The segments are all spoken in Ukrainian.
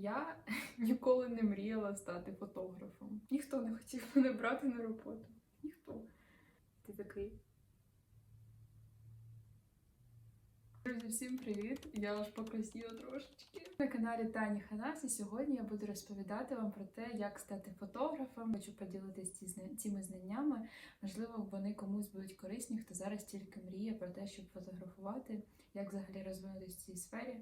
Я ніколи не мріяла стати фотографом. Ніхто не хотів мене брати на роботу. Ніхто. Ти такий. Друзі, всім привіт! Я аж покрасіла трошечки. На каналі Тані Ханас, і сьогодні я буду розповідати вам про те, як стати фотографом. Хочу поділитися цими знаннями. Можливо, вони комусь будуть корисні, хто зараз тільки мріє про те, щоб фотографувати, як взагалі розвинутися в цій сфері.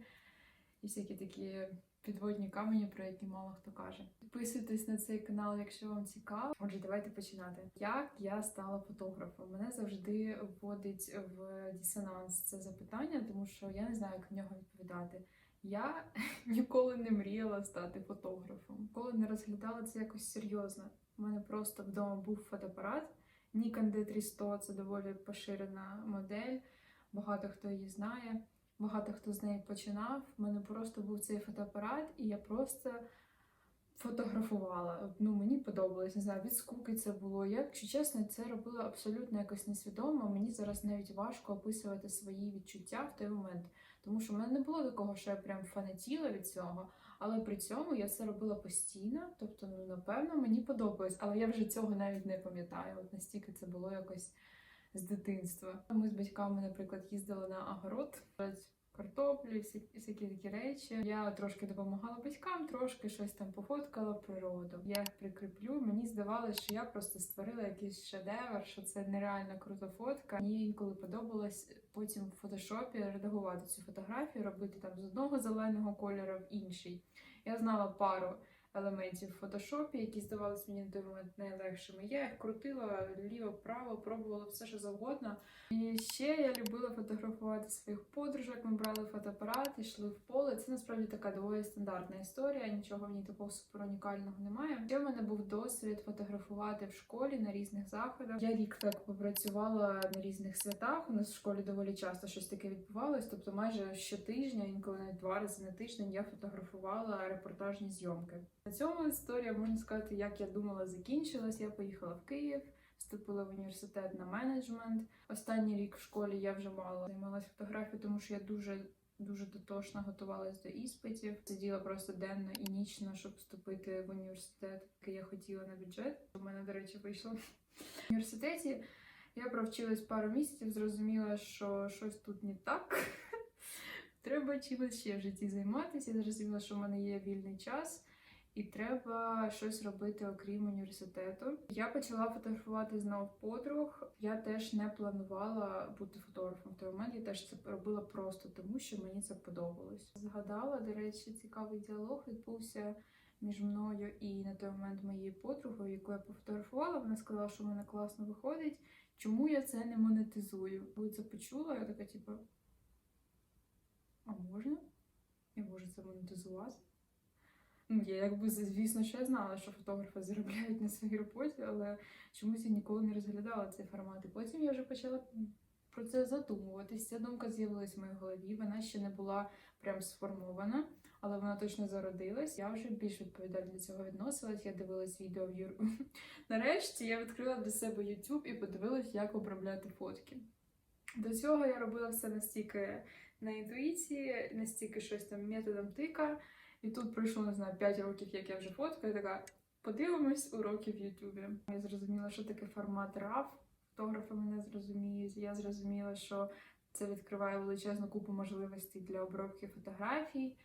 І всякі такі підводні камені, про які мало хто каже. Підписуйтесь на цей канал, якщо вам цікаво. Отже, давайте починати. Як я стала фотографом? Мене завжди вводить в дисонанс це запитання, тому що я не знаю, як на нього відповідати. Я ніколи не мріяла стати фотографом, ніколи не розглядала це якось серйозно. У мене просто вдома був фотоапарат. Nikon D300 це доволі поширена модель. Багато хто її знає, багато хто з неї починав. У мене просто був цей фотоапарат, і я просто фотографувала. Ну, мені подобалось, не знаю, від скуки це було. Я, якщо чесно, це робила абсолютно якось несвідомо. Мені зараз навіть важко описувати свої відчуття в той момент. Тому що в мене не було такого, що я прям фанатіла від цього, але при цьому я це робила постійно. Тобто, ну напевно, мені подобалось, але я вже цього навіть не пам'ятаю. От настільки це було якось з дитинства. Ми з батьками, наприклад, їздили на огород. Картоплю, всякі такі речі. Я трошки допомагала батькам, трошки щось там пофоткала природу. Я їх прикріплю. Мені здавалося, що я просто створила якийсь шедевр, що це нереально крута фотка. Мені інколи подобалось потім в фотошопі редагувати цю фотографію, робити там з одного зеленого кольору в інший. Я знала пару елементів в фотошопі, які здавалися мені на той момент найлегшими. Я їх крутила ліво-право, пробувала все, що завгодно. І ще я любила фотографувати своїх подружок. Ми брали фотоапарат, йшли в поле. Це насправді така доволі стандартна історія, нічого в ній такого супер унікального немає. Ще в мене був досвід фотографувати в школі на різних заходах. Я рік так попрацювала на різних святах. У нас в школі доволі часто щось таке відбувалось. Тобто, майже щотижня, інколи навіть два рази на тиждень я фотографувала репортажні зйомки. На цьому історія можна сказати, як я думала, закінчилась. Я поїхала в Київ. Вступила в університет на менеджмент. Останній рік в школі я вже мало займалася фотографією, тому що я дуже дуже дотошно готувалась до іспитів. Сиділа просто денно і нічно, щоб вступити в університет, який я хотіла на бюджет. У мене, до речі, вийшло в університеті. Я провчилась пару місяців, зрозуміла, що щось тут не так. Треба чимось ще в житті займатися. Я зрозуміла, що в мене є вільний час. І треба щось робити окрім університету. Я почала фотографувати знов подруг. Я теж не планувала бути фотографом в той момент. Я теж це робила просто тому, що мені це подобалось. Згадала, до речі, цікавий діалог відбувся між мною і на той момент моєю подругою, яку я пофотографувала. Вона сказала, що в мене класно виходить. Чому я це не монетизую? Коли це почула, я така, типу, а можна? Я можу це монетизувати. Я якби звісно, я знала, що фотографи заробляють на своїй роботі, але чомусь я ніколи не розглядала цей формат. І потім я вже почала про це задумуватись. Ця думка з'явилась в моїй голові. Вона ще не була прям сформована, але вона точно зародилась. Я вже більш відповідально до цього відносилась. Я дивилась відео в Юр. Нарешті я відкрила для себе YouTube і подивилась, як обробляти фотки. До цього я робила все настільки на інтуїції, настільки щось там методом тика. І тут пройшло, не знаю, 5 років, як я вже фоткаю, така подивимось уроки в Ютубі. Я зрозуміла, що таке формат RAW. Фотографи мене зрозуміють. Я зрозуміла, що це відкриває величезну купу можливостей для обробки фотографій.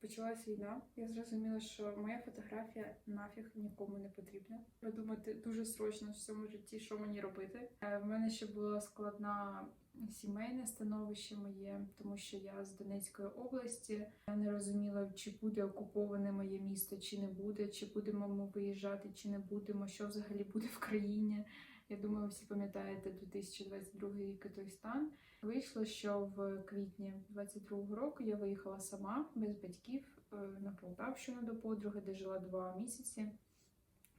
Почалась війна. Я зрозуміла, що моя фотографія нафіг нікому не потрібна. Придумати дуже срочно в цьому житті, що мені робити. Е, В мене ще була складна сімейне становище моє, тому що я з Донецької області. Я не розуміла, чи буде окуповане моє місто, чи не буде, чи будемо ми виїжджати, чи не будемо, що взагалі буде в країні. Я думаю, всі пам'ятаєте 2022 рік і той стан. Вийшло, що в квітні 22-го року я виїхала сама без батьків е, на Полтавщину до подруги, де жила два місяці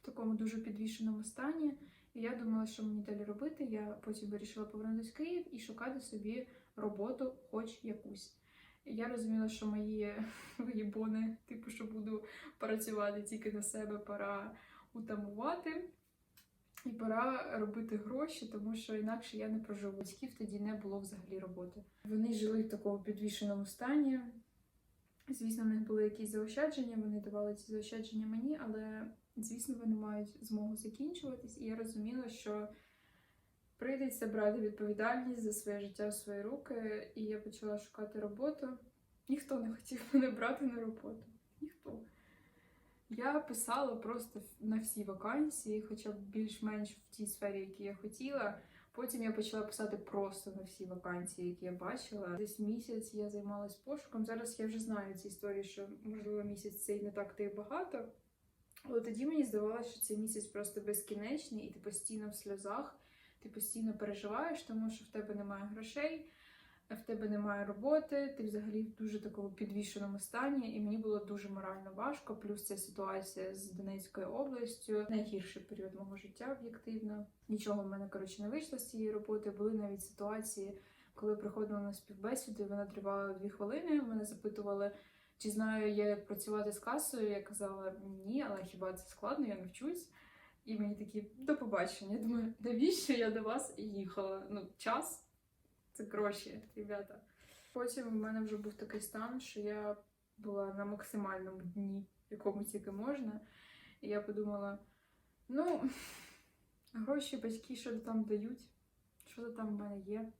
в такому дуже підвішеному стані. І я думала, що мені далі робити. Я потім вирішила повернутися в Київ і шукати собі роботу, хоч якусь. Я розуміла, що мої виїбони, типу, що буду працювати тільки на себе, пора утамувати. І пора робити гроші, тому що інакше я не проживу. Батьків тоді не було взагалі роботи. Вони жили в такому підвішеному стані. Звісно, в них були якісь заощадження, вони давали ці заощадження мені, але звісно, вони мають змогу закінчуватись, і я розуміла, що прийдеться брати відповідальність за своє життя в свої руки, і я почала шукати роботу. Ніхто не хотів мене брати на роботу. Ніхто. Я писала просто на всі вакансії, хоча б більш-менш в тій сфері, які я хотіла. Потім я почала писати просто на всі вакансії, які я бачила. Десь місяць я займалась пошуком. Зараз я вже знаю ці історії, що можливо місяць це і не так то й багато. Але тоді мені здавалося, що цей місяць просто безкінечний, і ти постійно в сльозах, ти постійно переживаєш, тому що в тебе немає грошей, в тебе немає роботи, ти взагалі в дуже такому підвішеному стані, і мені було дуже морально важко. Плюс ця ситуація з Донецькою областю, найгірший період мого життя об'єктивно. Нічого в мене коротше не вийшло з цієї роботи. Були навіть ситуації, коли приходила на співбесіду, і вона тривала дві хвилини. Мене запитували. Чи знаю я, як працювати з касою? Я казала ні, але хіба це складно, я навчусь. І мені такі до побачення. Я думаю, навіщо я до вас їхала? Ну, час це гроші, ребята. Потім в мене вже був такий стан, що я була на максимальному дні, якому тільки можна. І я подумала: ну, гроші батьки що там дають, що там в мене є.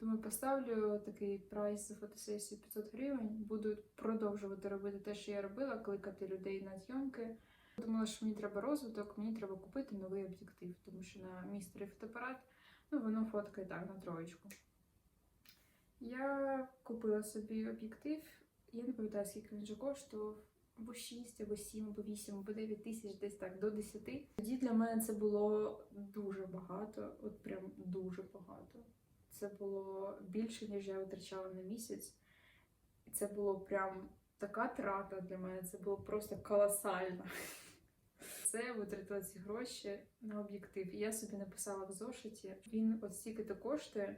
Думаю, поставлю такий прайс за фотосесію 500 гривень, буду продовжувати робити те, що я робила, кликати людей на зйомки. Думала, що мені треба розвиток, мені треба купити новий об'єктив, тому що на мій старий фотоапарат ну, воно фоткає так на троєчку. Я купила собі об'єктив, я не пам'ятаю, скільки він вже коштував. Або 6, або 7, або 8, або 9 тисяч, десь так, до 10. Тоді для мене це було дуже багато, от прям дуже багато. Це було більше, ніж я витрачала на місяць. Це було прям така трата для мене, це було просто колосально. Це витратила ці гроші на об'єктив. І я собі написала в зошиті, він от стільки-то коштує,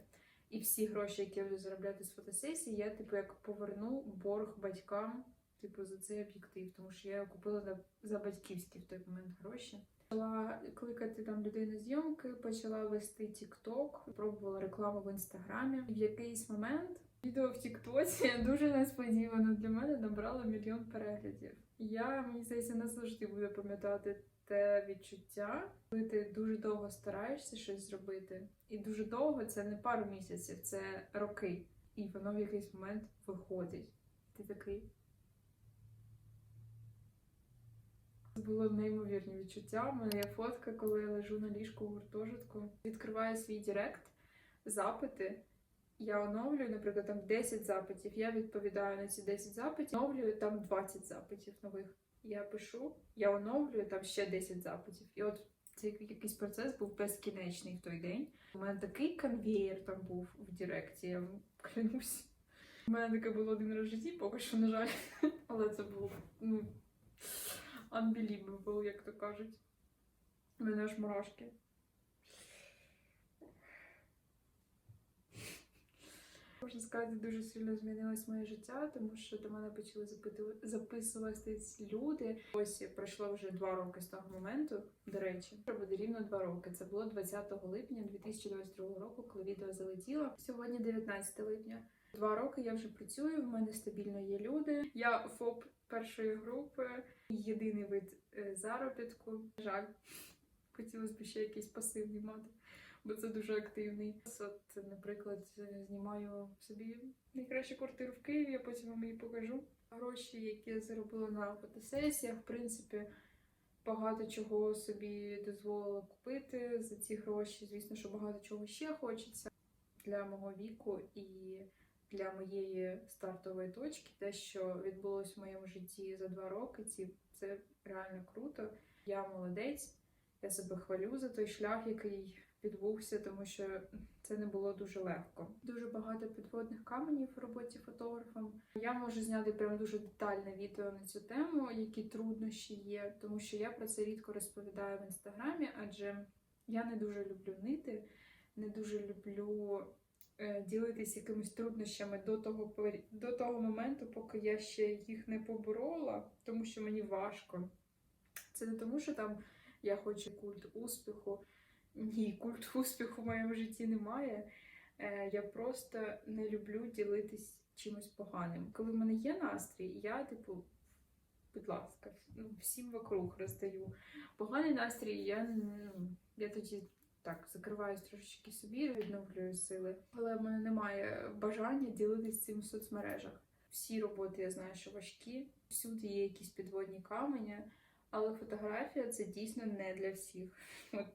і всі гроші, які я буду заробляти з фотосесії, я типу як поверну борг батькам, типу, за цей об'єктив, тому що я купила за, батьківські в той момент гроші. Почала кликати там людей на зйомки, почала вести TikTok, пробувала рекламу в інстаграмі. В якийсь момент відео в Тіктоці дуже несподівано для мене набрало мільйон переглядів. Я мені здається назавжди буду пам'ятати те відчуття, коли ти дуже довго стараєшся щось зробити, і дуже довго це не пару місяців, це роки. І воно в якийсь момент виходить. Ти такий. Це було неймовірні відчуття. У мене є фотка, коли я лежу на ліжку в гуртожитку. Відкриваю свій Директ, запити. Я оновлюю, наприклад, там 10 запитів. Я відповідаю на ці 10 запитів, оновлюю там 20 запитів нових. Я пишу, я оновлюю там ще 10 запитів. І от цей якийсь процес був безкінечний в той день. У мене такий конвеєр там був в Директі, я клянусь. У мене таке було один раз в житті, поки що, на жаль. Але це було ну, unbelievable, як то кажуть. У мене аж мурашки. Можна сказати, дуже сильно змінилось моє життя, тому що до мене почали записуватись люди. Ось пройшло вже два роки з того моменту. До речі, буде рівно два роки. Це було 20 липня 2022 року, коли відео залетіло. Сьогодні 19 липня. Два роки я вже працюю. В мене стабільно є люди. Я ФОП першої групи, єдиний вид е, заробітку. Жаль, хотілося б ще якийсь пасивний мати бо це дуже активний. От, наприклад, знімаю собі найкращу квартиру в Києві, я потім вам її покажу. Гроші, які я заробила на фотосесіях, в принципі, багато чого собі дозволила купити за ці гроші. Звісно, що багато чого ще хочеться для мого віку і для моєї стартової точки. Те, що відбулося в моєму житті за два роки, ці це реально круто. Я молодець, я себе хвалю за той шлях, який відбувся, тому що це не було дуже легко. Дуже багато підводних каменів в роботі фотографом. Я можу зняти прям дуже детальне відео на цю тему, які труднощі є, тому що я про це рідко розповідаю в інстаграмі, адже я не дуже люблю нити, не дуже люблю. е, Ділитись якимись труднощами до того до того моменту, поки я ще їх не поборола, тому що мені важко. Це не тому, що там я хочу культ успіху. Ні, культу успіху в моєму житті немає. Е, Я просто не люблю ділитись чимось поганим. Коли в мене є настрій, я, типу, будь ласка, ну, всім вокруг роздаю. Поганий настрій, я, ну, я тоді так закриваюсь трошечки собі, відновлюю сили. Але в мене немає бажання ділитися цим в соцмережах. Всі роботи я знаю, що важкі, всюди є якісь підводні камені, але фотографія це дійсно не для всіх. От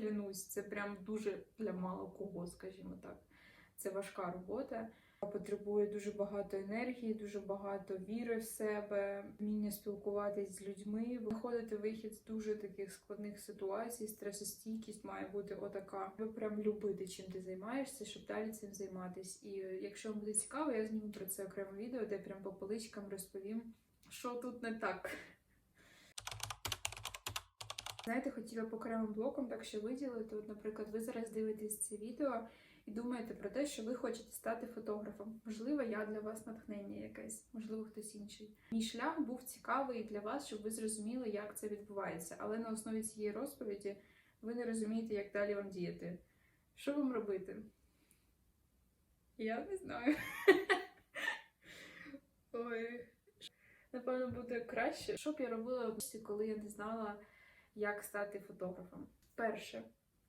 клянусь, це прям дуже для мало кого, скажімо так. Це важка робота. Потребує дуже багато енергії, дуже багато віри в себе, вміння спілкуватись з людьми, виходити вихід з дуже таких складних ситуацій, стресостійкість має бути отака. Ви прям любити, чим ти займаєшся, щоб далі цим займатись. І е, якщо вам буде цікаво, я зніму про це окреме відео, де прям по поличкам розповім, що тут не так. Знаєте, хотіла по окремим блокам так ще виділити. От, наприклад, ви зараз дивитесь це відео і думаєте про те, що ви хочете стати фотографом. Можливо, я для вас натхнення якесь, можливо, хтось інший. Мій шлях був цікавий для вас, щоб ви зрозуміли, як це відбувається. Але на основі цієї розповіді ви не розумієте, як далі вам діяти. Що вам робити? Я не знаю. Ой. Напевно, буде краще. Що б я робила, коли я не знала, як стати фотографом? Перше.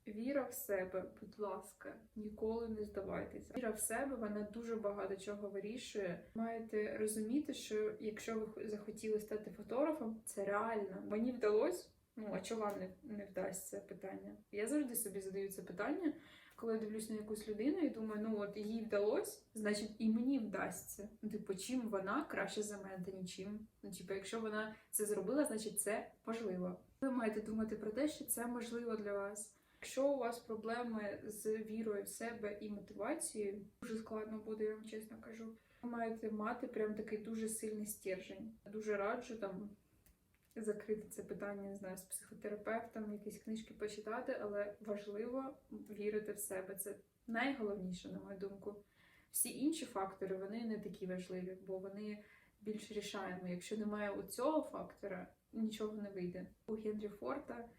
Віра в себе, будь ласка, ніколи не здавайтеся. Віра в себе вона дуже багато чого вирішує. Маєте розуміти, що якщо ви захотіли стати фотографом, це реально. Мені вдалося. Ну а чого вам не, не вдасться питання? Я завжди собі задаю це питання, коли я дивлюсь на якусь людину і думаю, ну от їй вдалося, значить і мені вдасться. Ну, типу, чим вона краще за мене, та нічим. Ну, типу, якщо вона це зробила, значить це можливо. Ви маєте думати про те, що це можливо для вас. Якщо у вас проблеми з вірою в себе і мотивацією, дуже складно буде, я вам чесно кажу. Ви маєте мати прям такий дуже сильний стержень. Дуже раджу там закрити це питання, не знаю, з психотерапевтом, якісь книжки почитати, але важливо вірити в себе. Це найголовніше, на мою думку. Всі інші фактори вони не такі важливі, бо вони більш рішаємо. Якщо немає у цього фактора, нічого не вийде. У Генрі Форта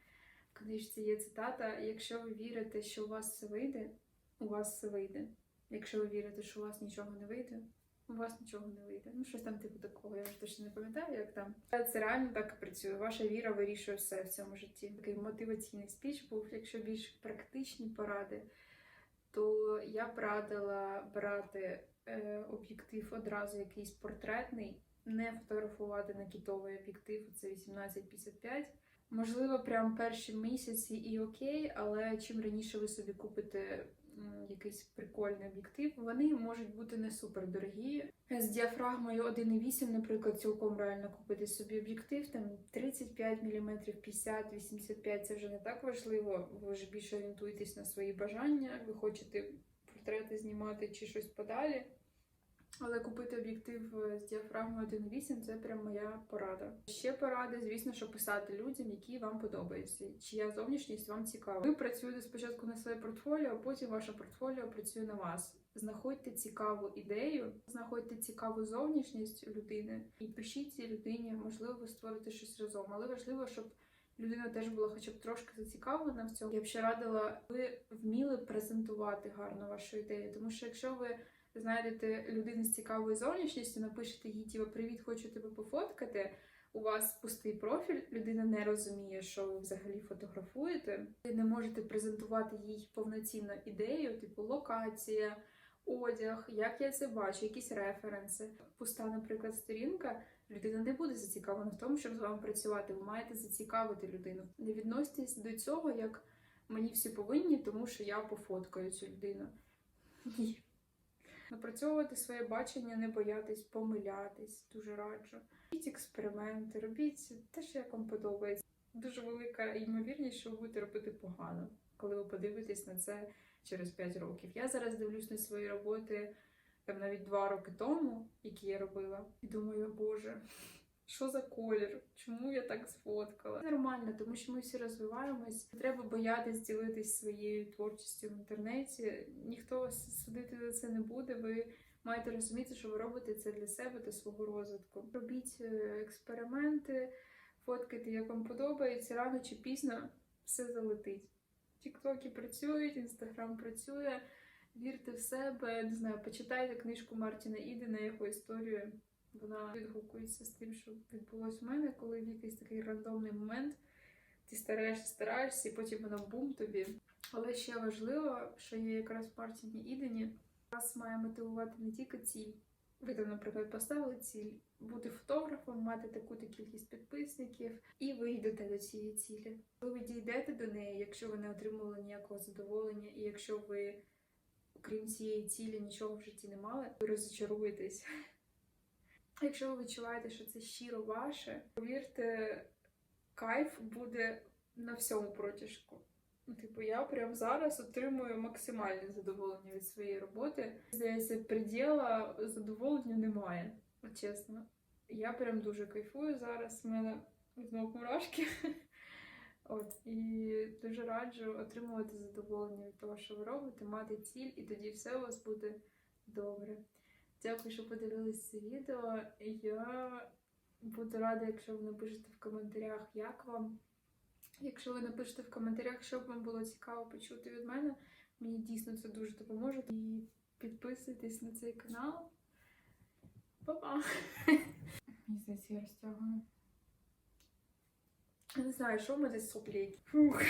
в книжці є цитата: якщо ви вірите, що у вас все вийде, у вас все вийде. Якщо ви вірите, що у вас нічого не вийде, у вас нічого не вийде. Ну, щось там типу такого, я вже точно не пам'ятаю, як там. Це реально так працює. Ваша віра вирішує все в цьому житті. Такий мотиваційний спіч був. Якщо більш практичні поради, то я б радила брати е, об'єктив одразу якийсь портретний, не фотографувати на кітовий об'єктив, це 1855. Можливо, прям перші місяці і окей, але чим раніше ви собі купите якийсь прикольний об'єктив, вони можуть бути не супер дорогі. З діафрагмою 1,8, наприклад, цілком реально купити собі об'єктив, там 35 мм, 50, 85 це вже не так важливо. Ви ж більше орієнтуєтесь на свої бажання, ви хочете портрети знімати чи щось подалі. Але купити об'єктив з діафрагмою 1.8 це прям моя порада. Ще порада, звісно, що писати людям, які вам подобаються, чия зовнішність вам цікава. Ви працюєте спочатку на своє портфоліо, а потім ваше портфоліо працює на вас. Знаходьте цікаву ідею, знаходьте цікаву зовнішність людини і пишіть цій людині, можливо, ви створите щось разом. Але важливо, щоб людина теж була хоча б трошки зацікавлена в цьому. Я б ще радила, ви вміли презентувати гарно вашу ідею, тому що якщо ви знайдете людину з цікавою зовнішністю, напишете їй типу, привіт, хочу тебе пофоткати. У вас пустий профіль, людина не розуміє, що ви взагалі фотографуєте. Ви не можете презентувати їй повноцінну ідею, типу локація, одяг, як я це бачу, якісь референси. Пуста, наприклад, сторінка. Людина не буде зацікавлена в тому, щоб з вами працювати. Ви маєте зацікавити людину. Не відноситесь до цього, як мені всі повинні, тому що я пофоткаю цю людину. Ні. Напрацьовувати своє бачення, не боятись помилятись, дуже раджу. Робіть експерименти, робіть те, що як вам подобається. Дуже велика ймовірність, що ви будете робити погано, коли ви подивитесь на це через 5 років. Я зараз дивлюсь на свої роботи там навіть 2 роки тому, які я робила, і думаю, боже. Що за колір? Чому я так сфоткала? Нормально, тому що ми всі розвиваємось. Не треба боятись ділитись своєю творчістю в інтернеті. Ніхто вас судити за це не буде. Ви маєте розуміти, що ви робите це для себе та свого розвитку. Робіть е, експерименти, фоткайте, як вам подобається. Рано чи пізно все залетить. Тіктоки працюють, інстаграм працює. Вірте в себе, не знаю, почитайте книжку Мартіна Ідена, його історію. Вона відгукується з тим, що відбулось в мене, коли в якийсь такий рандомний момент ти стараєшся, стараєшся, і потім воно бум тобі. Але ще важливо, що є якраз в Мартіні Ідені, вас має мотивувати не тільки ціль. Ви там, наприклад, поставили ціль бути фотографом, мати таку-то кількість підписників, і ви йдете до цієї цілі. Ви дійдете до неї, якщо ви не отримали ніякого задоволення, і якщо ви, окрім цієї цілі, нічого в житті не мали, ви розчаруєтесь. Якщо ви відчуваєте, що це щиро ваше, повірте, кайф буде на всьому протяжку. Ну, Типу, я прямо зараз отримую максимальне задоволення від своєї роботи. Здається, приділа задоволення немає. От чесно. Я прям дуже кайфую зараз. У мене знову мурашки. От, і дуже раджу отримувати задоволення від того, що ви робите, мати ціль, і тоді все у вас буде добре. Дякую, що подивились це відео. Я буду рада, якщо ви напишете в коментарях, як вам. Якщо ви напишете в коментарях, що б вам було цікаво почути від мене, мені дійсно це дуже допоможе. І підписуйтесь на цей канал. Па-па! Мені здається, я розтягую. Я не знаю, що в мене соплі. Фух.